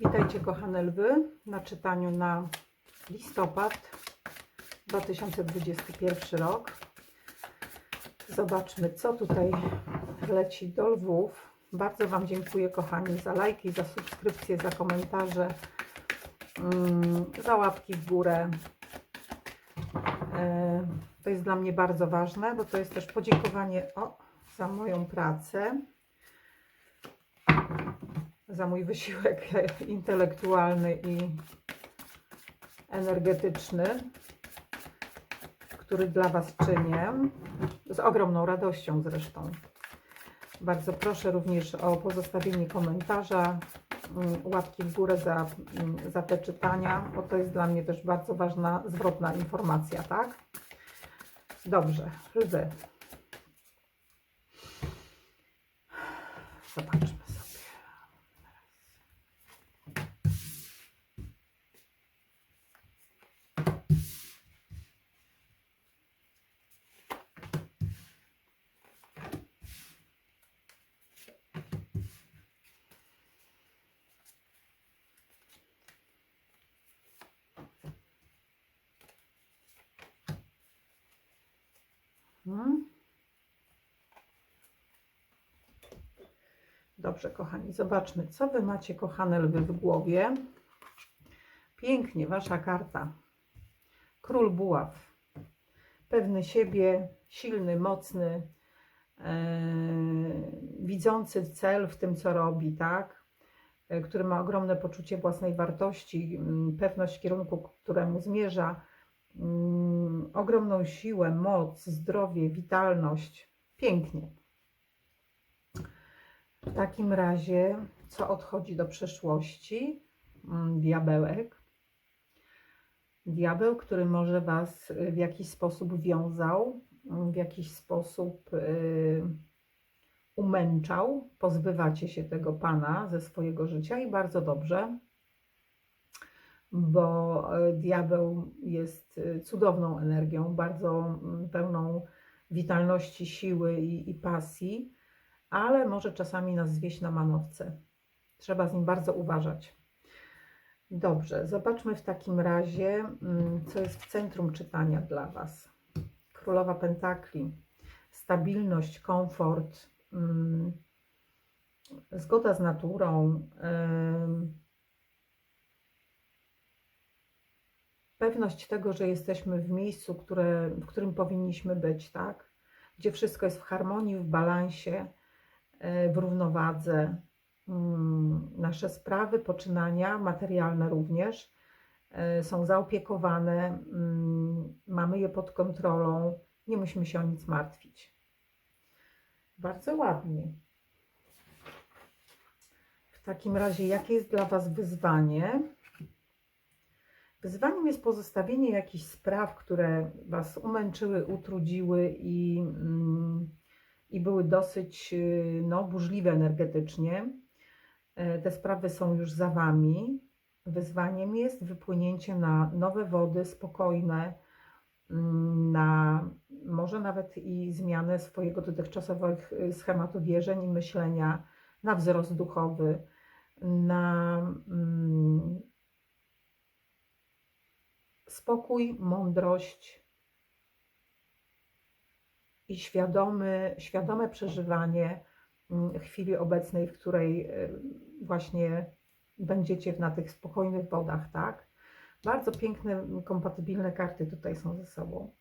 Witajcie kochane lwy na czytaniu na listopad 2021 rok. Zobaczmy, co tutaj leci do lwów. Bardzo Wam dziękuję, kochani, za lajki, za subskrypcje, za komentarze, mm, za łapki w górę. E, To jest dla mnie bardzo ważne, bo to jest też podziękowanie o, za moją pracę, za mój wysiłek intelektualny i energetyczny, który dla Was czynię, z ogromną radością zresztą. Bardzo proszę również o pozostawienie komentarza, mm, łapki w górę za, mm, za te czytania, bo to jest dla mnie też bardzo ważna zwrotna informacja, tak? Dobrze, lwy. Zobaczmy sobie. Hmm. Dobrze, kochani, zobaczmy, co Wy macie, kochane lwy, w głowie. Pięknie, Wasza karta. Król buław. Pewny siebie, silny, mocny, e, widzący cel w tym, co robi, tak? E, który ma ogromne poczucie własnej wartości, pewność kierunku, ku któremu zmierza, mm, ogromną siłę, moc, zdrowie, witalność. Pięknie. W takim razie, co odchodzi do przeszłości? Mm, Diabełek. Diabeł, który może Was y, w jakiś sposób wiązał, mm, w jakiś sposób y, umęczał. Pozbywacie się tego Pana ze swojego życia i bardzo dobrze, bo y, diabeł jest y, cudowną energią, bardzo mm, pełną witalności, siły i, i pasji ale może czasami nas zwieść na manowce. Trzeba z nim bardzo uważać. Dobrze, zobaczmy w takim razie, mm, co jest w centrum czytania dla Was. Królowa Pentakli, stabilność, komfort, mm, zgoda z naturą, ym, pewność tego, że jesteśmy w miejscu, które, w którym powinniśmy być, tak? Gdzie wszystko jest w harmonii, w balansie w równowadze. Mm, Nasze sprawy, poczynania, materialne również e, są zaopiekowane, mm, mamy je pod kontrolą, nie musimy się o nic martwić. Bardzo ładnie. W takim razie, jakie jest dla Was wyzwanie? Wyzwaniem jest pozostawienie jakichś spraw, które Was umęczyły, utrudziły i. Mm, i były dosyć y, no, burzliwe energetycznie. E, te sprawy są już za Wami. Wyzwaniem jest wypłynięcie na nowe wody, spokojne, mm, na może nawet i zmianę swojego dotychczasowego schematu wierzeń i myślenia, na wzrost duchowy, na mm, spokój, mądrość, i świadomy, świadome przeżywanie mm, chwili obecnej, w której y, właśnie będziecie na tych spokojnych wodach, tak? Bardzo piękne, kompatybilne karty tutaj są ze sobą.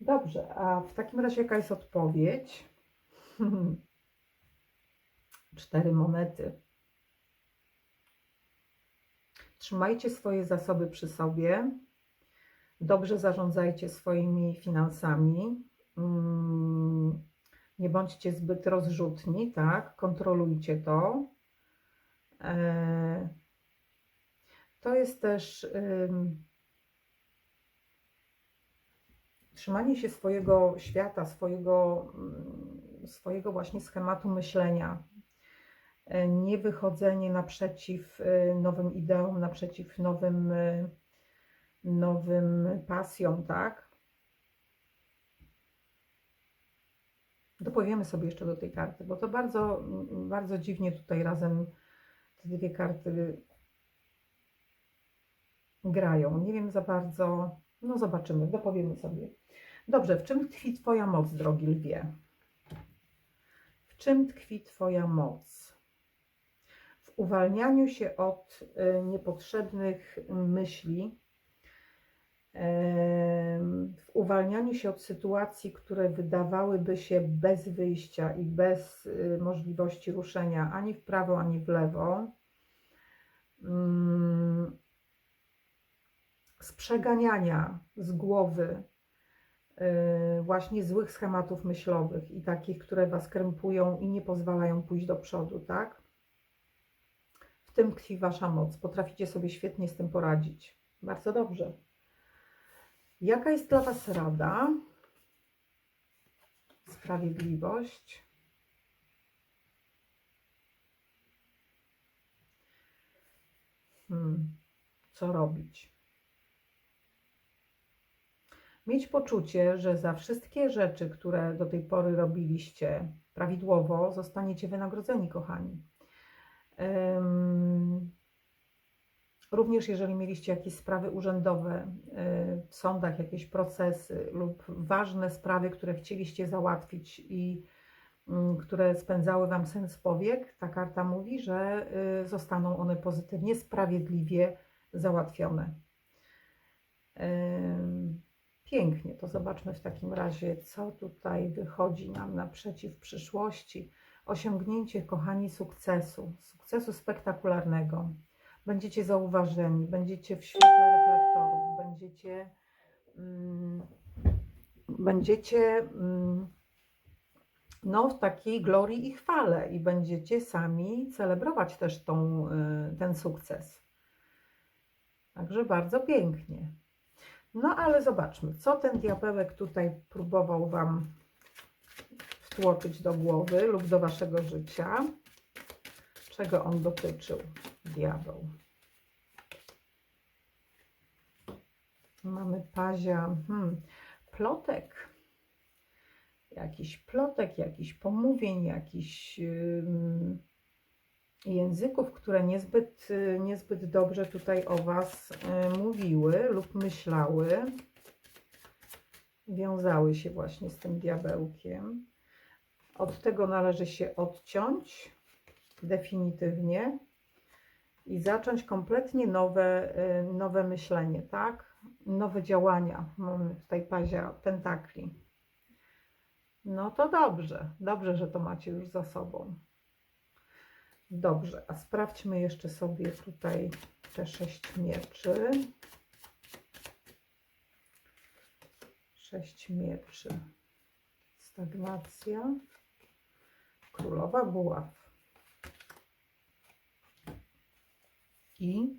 Dobrze, a w takim razie jaka jest odpowiedź? Cztery monety. Trzymajcie swoje zasoby przy sobie. Dobrze zarządzajcie swoimi finansami. Mm, nie bądźcie zbyt rozrzutni, tak? Kontrolujcie to. E, to jest też trzymanie się swojego świata, swojego, mm, swojego właśnie schematu myślenia. E, nie wychodzenie naprzeciw e, nowym ideom, naprzeciw nowym, nowym pasjom, tak? Dopowiemy sobie jeszcze do tej karty, bo to bardzo, bardzo dziwnie tutaj razem te dwie karty grają. Nie wiem za bardzo, no zobaczymy, dopowiemy sobie. Dobrze, w czym tkwi Twoja moc, drogi lwie? W czym tkwi Twoja moc? W uwalnianiu się od y, niepotrzebnych myśli, w uwalnianiu się od sytuacji, które wydawałyby się bez wyjścia i bez y, możliwości ruszenia ani w prawo, ani w lewo. Mm, z przeganiania z głowy y, właśnie złych schematów myślowych i takich, które Was krępują i nie pozwalają pójść do przodu, tak? W tym tkwi Wasza moc. Potraficie sobie świetnie z tym poradzić. Bardzo dobrze. Jaka jest dla Was rada? Sprawiedliwość. Hmm. Co robić? Mieć poczucie, że za wszystkie rzeczy, które do tej pory robiliście prawidłowo, zostaniecie wynagrodzeni, kochani. Ym, Również jeżeli mieliście jakieś sprawy urzędowe y, w sądach, jakieś procesy lub ważne sprawy, które chcieliście załatwić i mm, które spędzały Wam sens powiek, ta karta mówi, że y, zostaną one pozytywnie, sprawiedliwie załatwione. Pięknie, to zobaczmy w takim razie, co tutaj wychodzi nam naprzeciw przyszłości. Osiągnięcie, kochani, sukcesu, sukcesu spektakularnego będziecie zauważeni, będziecie w świetle reflektorów, będziecie, mm, będziecie mm, no, w takiej glorii i chwale i będziecie sami celebrować też tą, y, ten sukces. Także bardzo pięknie. No ale zobaczmy, co ten diabełek tutaj próbował Wam wtłoczyć do głowy lub do Waszego życia. Czego on dotyczył? Diabeł. Mamy pazia, hmm, plotek, jakiś plotek, jakiś pomówień, jakiś ym, języków, które niezbyt, y, niezbyt dobrze tutaj o Was y, mówiły lub myślały, wiązały się właśnie z tym diabełkiem. Od tego należy się odciąć definitywnie i zacząć kompletnie nowe, y, nowe myślenie, tak? Nowe działania. Mamy tutaj pazia pentakli. No to dobrze, dobrze, że to macie już za sobą. Dobrze, a sprawdźmy jeszcze sobie tutaj te sześć mieczy. Sześć mieczy. Stagnacja. Królowa buław. I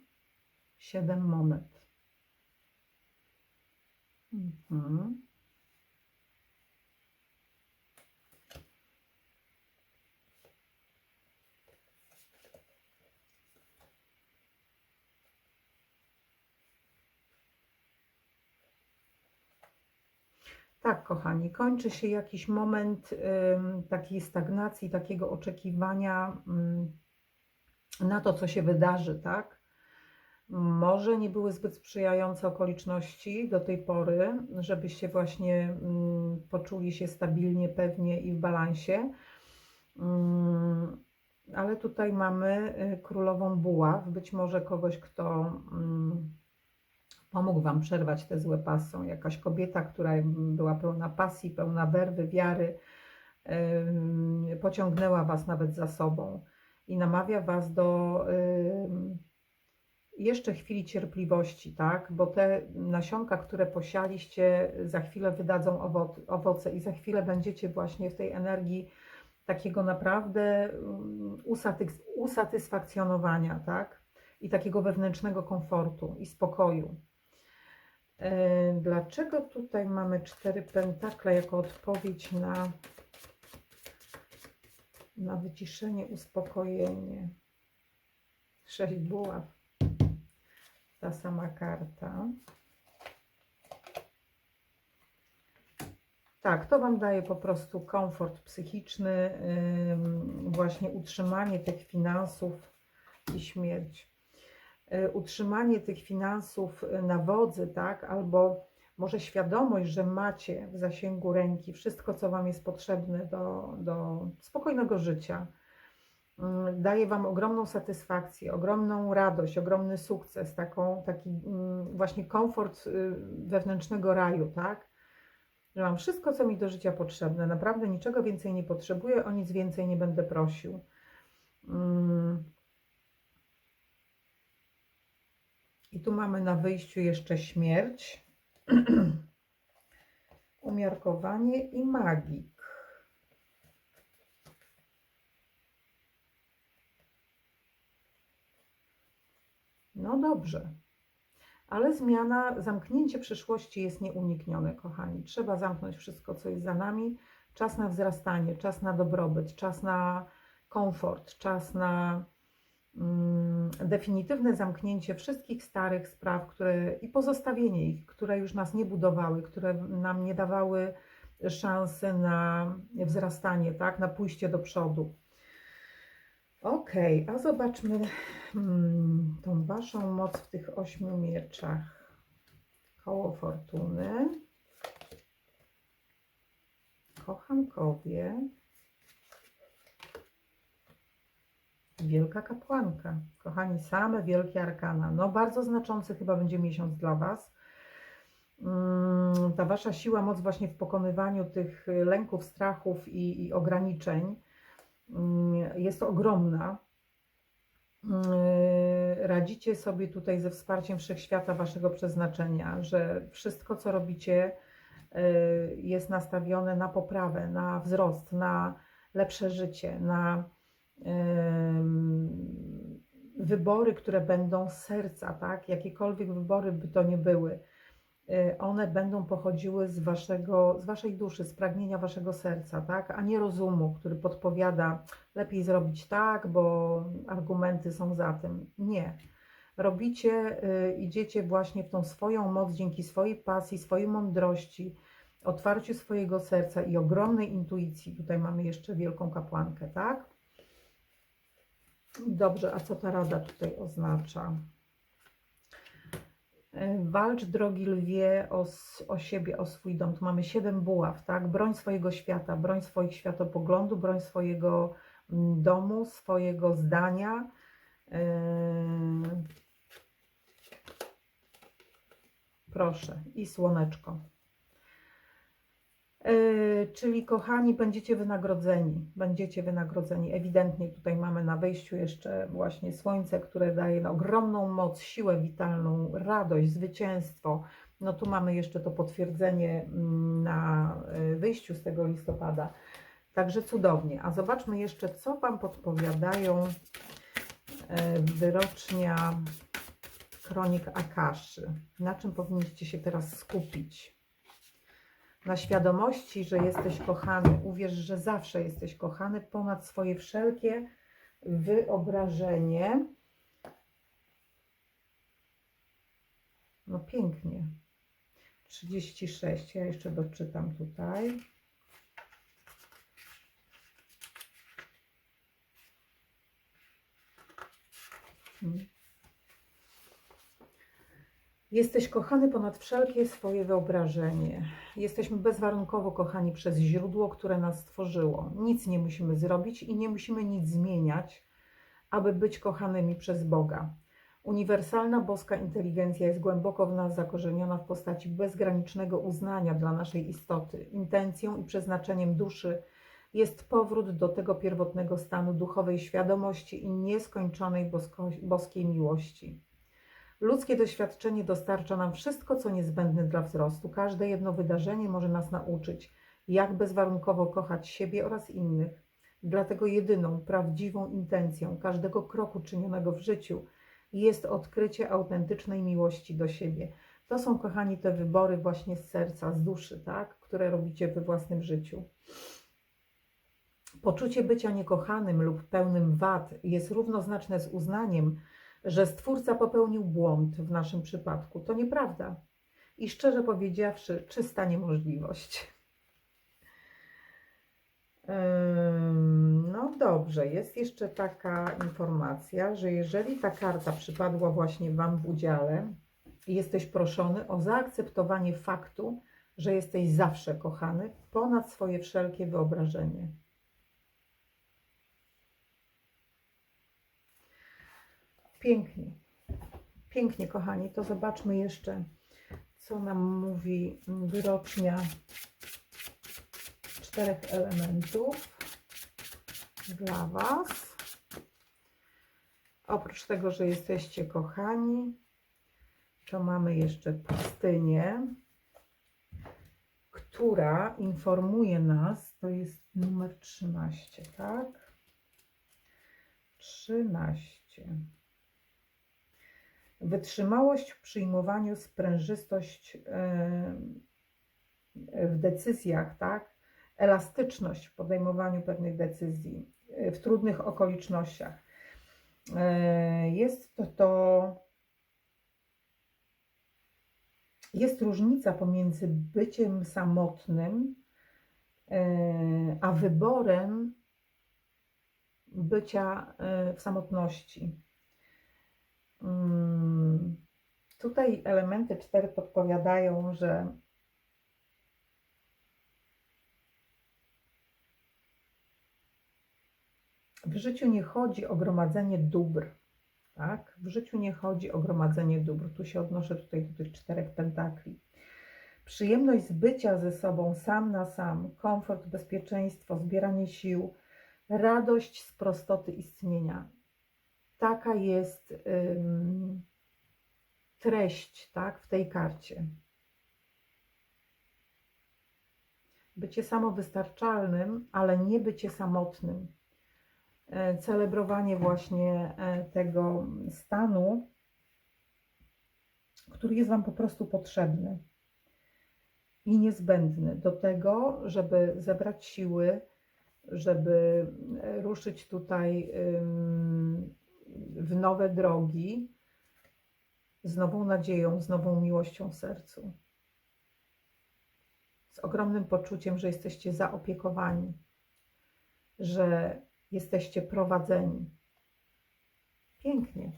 siedem monet. Mhm. Tak, kochani, kończy się jakiś moment ym, takiej stagnacji, takiego oczekiwania ym, na to, co się wydarzy, tak? Może nie były zbyt sprzyjające okoliczności do tej pory, żebyście właśnie ym, poczuli się stabilnie, pewnie i w balansie. Ym, ale tutaj mamy y, królową buław, być może kogoś, kto ym, pomógł Wam przerwać te złe pasy. Jakaś kobieta, która była pełna pasji, pełna werwy, wiary, pociągnęła Was nawet za sobą i namawia Was do jeszcze chwili cierpliwości, tak? Bo te nasionka, które posialiście, za chwilę wydadzą owo owoce i za chwilę będziecie właśnie w tej energii takiego naprawdę usatys usatysfakcjonowania, tak? I takiego wewnętrznego komfortu i spokoju. E, Dlaczego tutaj mamy cztery pentakle jako odpowiedź na, na wyciszenie, uspokojenie? Sześć buław. Ta sama karta. Tak, to Wam daje po prostu komfort psychiczny, właśnie utrzymanie tych finansów i śmierć. y, utrzymanie tych finansów na wodzy, tak, albo może świadomość, że macie w zasięgu ręki wszystko, co Wam jest potrzebne do, do spokojnego życia, daje Wam ogromną satysfakcję, ogromną radość, ogromny sukces, taką, taki mm, właśnie komfort y, wewnętrznego raju, tak? Że mam wszystko, co mi do życia potrzebne, naprawdę niczego więcej nie potrzebuję, o nic więcej nie będę prosił. Mm. I tu mamy na wyjściu jeszcze śmierć, umiarkowanie i magik. No dobrze. Ale zmiana, zamknięcie przyszłości jest nieuniknione, kochani. Trzeba zamknąć wszystko, co jest za nami. Czas na wzrastanie, czas na dobrobyt, czas na komfort, czas na mm, definitywne zamknięcie wszystkich starych spraw które, i pozostawienie ich, które już nas nie budowały, które nam nie dawały szansy na wzrastanie, tak, na pójście do przodu. Ok, a zobaczmy tą Waszą moc w tych ośmiu mieczach. Koło fortuny. Kochankowie. Wielka kapłanka. Kochani, same wielkie arkana. No bardzo znaczący chyba będzie miesiąc dla Was. Mm, Ta Wasza siła, moc właśnie w pokonywaniu tych lęków, strachów i, i ograniczeń mm, jest ogromna. Mm, Radzicie sobie tutaj ze wsparciem wszechświata Waszego przeznaczenia, że wszystko, co robicie, y, jest nastawione na poprawę, na wzrost, na lepsze życie, na wybory, które będą z serca, tak? Jakiekolwiek wybory by to nie były, y, one będą pochodziły z, waszego, z waszej duszy, z pragnienia waszego serca, tak? A nie rozumu, który podpowiada, lepiej zrobić tak, bo argumenty są za tym. Nie. Robicie, y, idziecie właśnie w tą swoją moc dzięki swojej pasji, swojej mądrości, otwarciu swojego serca i ogromnej intuicji. Tutaj mamy jeszcze wielką kapłankę, tak? Dobrze, a co ta rada tutaj oznacza? Walcz, drogi lwie, o, o siebie, o swój dom. Tu mamy siedem buław, tak? Broń swojego świata, broń swoich światopoglądów, broń swojego mm, domu, swojego zdania. Yy, Proszę, i słoneczko. Yy, Czyli kochani, będziecie wynagrodzeni. Będziecie wynagrodzeni. Ewidentnie tutaj mamy na wejściu jeszcze właśnie słońce, które daje ogromną moc, siłę witalną, radość, zwycięstwo. No tu mamy jeszcze to potwierdzenie mm, na y, wyjściu z tego listopada. Także cudownie. A zobaczmy jeszcze, co Wam podpowiadają y, wyrocznia kronik Akaszy. Na czym powinniście się teraz skupić? Na świadomości, że jesteś kochany. Uwierz, że zawsze jesteś kochany ponad swoje wszelkie wyobrażenie. No pięknie. 36. Ja jeszcze doczytam tutaj. Hmm. Jesteś kochany ponad wszelkie swoje wyobrażenie. Jesteśmy bezwarunkowo kochani przez źródło, które nas stworzyło. Nic nie musimy zrobić i nie musimy nic zmieniać, aby być kochanymi przez Boga. Uniwersalna boska inteligencja jest głęboko w nas zakorzeniona w postaci bezgranicznego uznania dla naszej istoty. Intencją i przeznaczeniem duszy jest powrót do tego pierwotnego stanu duchowej świadomości i nieskończonej bosko- boskiej miłości. Ludzkie doświadczenie dostarcza nam wszystko, co niezbędne dla wzrostu. Każde jedno wydarzenie może nas nauczyć, jak bezwarunkowo kochać siebie oraz innych. Dlatego jedyną, prawdziwą intencją każdego kroku czynionego w życiu jest odkrycie autentycznej miłości do siebie. To są, kochani, te wybory właśnie z serca, z duszy, tak? które robicie we własnym życiu. Poczucie bycia niekochanym lub pełnym wad jest równoznaczne z uznaniem, że Stwórca popełnił błąd w naszym przypadku. To nieprawda. I szczerze powiedziawszy, czysta niemożliwość. No dobrze, jest jeszcze taka informacja, że jeżeli ta karta przypadła właśnie Wam w udziale jesteś proszony o zaakceptowanie faktu, że jesteś zawsze kochany ponad swoje wszelkie wyobrażenie. Pięknie. Pięknie, kochani. To zobaczmy jeszcze, co nam mówi wyrocznia czterech elementów dla Was. Oprócz tego, że jesteście kochani, to mamy jeszcze pustynię, która informuje nas, to jest numer 13, tak? 13. Wytrzymałość w przyjmowaniu, sprężystość w decyzjach, tak? Elastyczność w podejmowaniu pewnych decyzji e, w trudnych okolicznościach. E, Jest to, to jest różnica pomiędzy byciem samotnym, e, a wyborem bycia w samotności. Tutaj elementy cztery podpowiadają, że w życiu nie chodzi o gromadzenie dóbr. Tak? W życiu nie chodzi o gromadzenie dóbr. Tu się odnoszę tutaj do tych czterech pentakli. Przyjemność z bycia ze sobą sam na sam, komfort, bezpieczeństwo, zbieranie sił, radość z prostoty istnienia. Taka jest ym, treść tak, w tej karcie. Bycie samowystarczalnym, ale nie bycie samotnym e, celebrowanie właśnie e, tego stanu, który jest Wam po prostu potrzebny i niezbędny do tego, żeby zebrać siły, żeby e, ruszyć tutaj w nowe drogi z nową nadzieją, z nową miłością w sercu. Z ogromnym poczuciem, że jesteście zaopiekowani, że jesteście prowadzeni. Pięknie.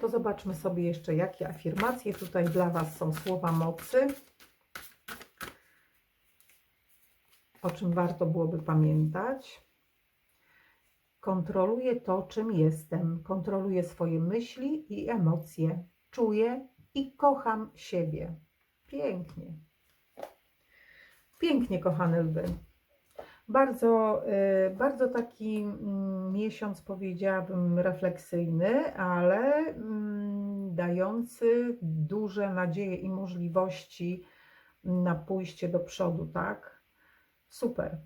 To zobaczmy sobie jeszcze, jakie afirmacje tutaj dla Was są słowa mocy. O czym warto byłoby pamiętać. Kontroluję to, czym jestem. Kontroluję swoje myśli i emocje. Czuję i kocham siebie. Pięknie. Pięknie, kochane lwy. Bardzo, y, bardzo taki mm, miesiąc, powiedziałabym, refleksyjny, ale mm, dający duże nadzieje i możliwości na pójście do przodu, tak? Super.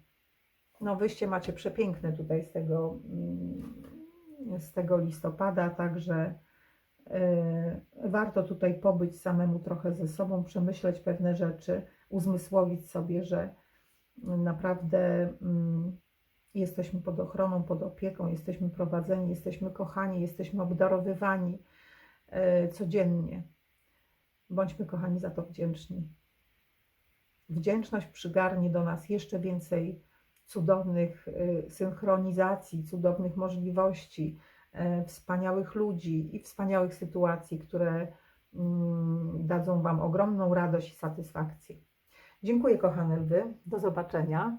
No, wyjście macie przepiękne tutaj z tego, mm, z tego listopada, także warto tutaj pobyć samemu trochę ze sobą, przemyśleć pewne rzeczy, uzmysłowić sobie, że naprawdę mm, jesteśmy pod ochroną, pod opieką, jesteśmy prowadzeni, jesteśmy kochani, jesteśmy obdarowywani e, codziennie. Bądźmy kochani za to wdzięczni. Wdzięczność przygarnie do nas jeszcze więcej cudownych e, synchronizacji, cudownych możliwości, wspaniałych ludzi i wspaniałych sytuacji, które mm, dadzą Wam ogromną radość i satysfakcję. Dziękuję, kochane lwy. Do zobaczenia.